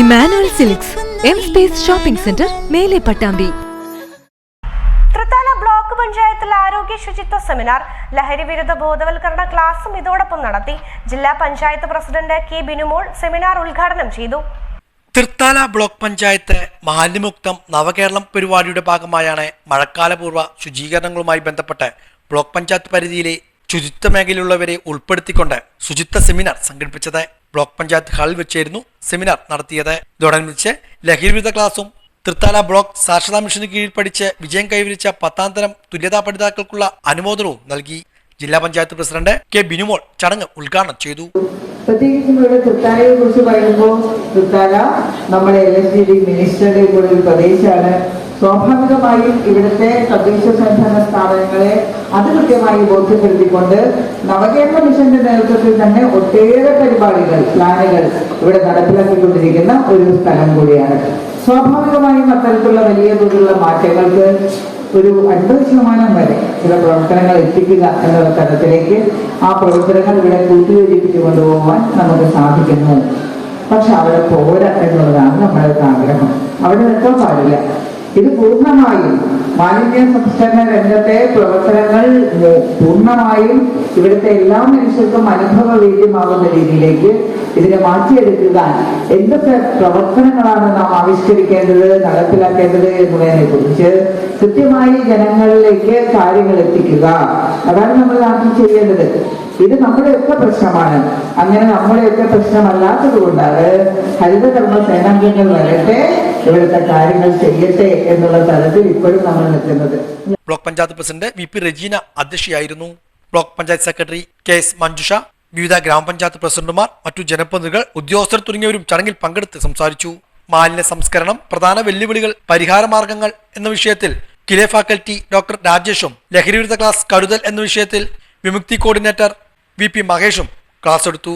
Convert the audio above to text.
Emmanuel silks M space shopping centre മേലെ Pattambi. Thrithala block പഞ്ചായത്തിൽ ആരോഗ്യ ശുചിത്വ സെമിനാർ ലഹരി വിരുദ്ധ ബോധവൽക്കരണ ക്ലാസും ഇതോടൊപ്പം നടത്തി ജില്ലാ panchayat president K Binumol seminar ഉദ്ഘാടനം ചെയ്തു. തൃത്താല ബ്ലോക്ക് പഞ്ചായത്ത് മാലിന്യമുക്തം നവകേരളം പരിപാടിയുടെ ഭാഗമായാണ് മഴക്കാലപൂർവ ശുചീകരണങ്ങളുമായി ബന്ധപ്പെട്ട് ബ്ലോക്ക് പഞ്ചായത്ത് പരിധിയിലെ ശുചിത്വ മേഖലയിലുള്ളവരെ ഉൾപ്പെടുത്തിക്കൊണ്ട് ശുചിത്വ സെമിനാർ സംഘടിപ്പിച്ചത് ബ്ലോക്ക് പഞ്ചായത്ത് ഹാളിൽ വെച്ചായിരുന്നു സെമിനാർ നടത്തിയത്. ഇതോടനുബന്ധിച്ച് ലഹരിവിരുദ്ധ ക്ലാസും തൃത്താല ബ്ലോക്ക് സാക്ഷരതാ മിഷന് കീഴിൽ പഠിച്ച് വിജയം കൈവരിച്ച പത്താം തരം തുല്യതാ പഠിതാക്കൾക്കുള്ള അനുമോദനവും നൽകി. ജില്ലാ പഞ്ചായത്ത് പ്രസിഡന്റ് കെ ബിനുമോൾ ചടങ്ങ് ഉദ്ഘാടനം ചെയ്തു. പ്രത്യേകിച്ചും ഇവിടെ തൃത്താലയെ കുറിച്ച് പറയുമ്പോൾ തൃത്താല നമ്മുടെ എൽ എസ് ഡി ഡി മിനിസ്റ്ററുടെ കൂടെ ഒരു പ്രദേശമാണ്. സ്വാഭാവികമായും ഇവിടുത്തെ തദ്ദേശ സ്വയംഭരണ സ്ഥാപനങ്ങളെ അത് കൃത്യമായി ബോധ്യപ്പെടുത്തിക്കൊണ്ട് നവകേരള മിഷന്റെ നേതൃത്വത്തിൽ തന്നെ ഒട്ടേറെ പരിപാടികൾ പ്ലാനുകൾ ഇവിടെ നടപ്പിലാക്കിക്കൊണ്ടിരിക്കുന്ന ഒരു സ്ഥലം കൂടിയാണ്. സ്വാഭാവികമായും അത്തരത്തിലുള്ള വലിയ തോതിലുള്ള മാറ്റങ്ങൾക്ക് ഒരു അൻപത് ശതമാനം വരെ ചില പ്രവർത്തനങ്ങൾ എത്തിക്കുക എന്നുള്ള തരത്തിലേക്ക് ആ പ്രവർത്തനങ്ങൾ ഇവിടെ കൂട്ടിയോജിപ്പിച്ചു കൊണ്ടുപോകാൻ നമുക്ക് സാധിക്കുന്നു. പക്ഷെ അവിടെ പോരാ എന്നുള്ളതാണ് നമ്മുടെ ആഗ്രഹം. അവിടെ നിൽക്കാൻ പാടില്ല. ഇത് പൂർണമായും മാലിന്യ സംസ്കരണ രംഗത്തെ പ്രവർത്തനങ്ങൾ പൂർണമായും ഇവിടുത്തെ എല്ലാ മനുഷ്യർക്കും അനുഭവവേദ്യമാകുന്ന രീതിയിലേക്ക് ഇതിനെ മാറ്റിയെടുക്കുക എന്തൊക്കെ പ്രവർത്തനങ്ങളാണ് നാം ആവിഷ്കരിക്കേണ്ടത് നടപ്പിലാക്കേണ്ടത് എന്നതിനെ കുറിച്ച് കൃത്യമായി ജനങ്ങളിലേക്ക് കാര്യങ്ങൾ എത്തിക്കുക. അതാണ് നമ്മൾ നാട്ടിൽ ചെയ്യേണ്ടത്. ഇത് നമ്മുടെയൊക്കെ പ്രശ്നമാണ്. അങ്ങനെ നമ്മുടെയൊക്കെ പ്രശ്നമല്ലാത്തത് കൊണ്ടാണ് ഹരിതകർമ്മ സേനാംഗങ്ങൾ വരട്ടെ ഇവിടുത്തെ കാര്യങ്ങൾ ചെയ്യട്ടെ എന്നുള്ള തലത്തിൽ ഇപ്പോഴും നമ്മൾ നിൽക്കുന്നത്. Block panchayat president V P Rejina അധ്യക്ഷയായിരുന്നു. Block panchayat secretary K S Manjusha വിവിധ ഗ്രാമപഞ്ചായത്ത് പ്രസിഡന്റുമാർ മറ്റു ജനപ്രതിനിധികൾ ഉദ്യോഗസ്ഥർ തുടങ്ങിയവരും ചടങ്ങിൽ പങ്കെടുത്ത് സംസാരിച്ചു. മാലിന്യ സംസ്കരണം പ്രധാന വെല്ലുവിളികൾ പരിഹാര മാർഗങ്ങൾ എന്ന വിഷയത്തിൽ കിലെ ഫാക്കൽറ്റി ഡോക്ടർ രാജേഷും ലഹരിവിരുദ്ധ ക്ലാസ് കരുതൽ എന്ന വിഷയത്തിൽ വിമുക്തി കോർഡിനേറ്റർ വി പി മഹേഷും ക്ലാസ് എടുത്തു.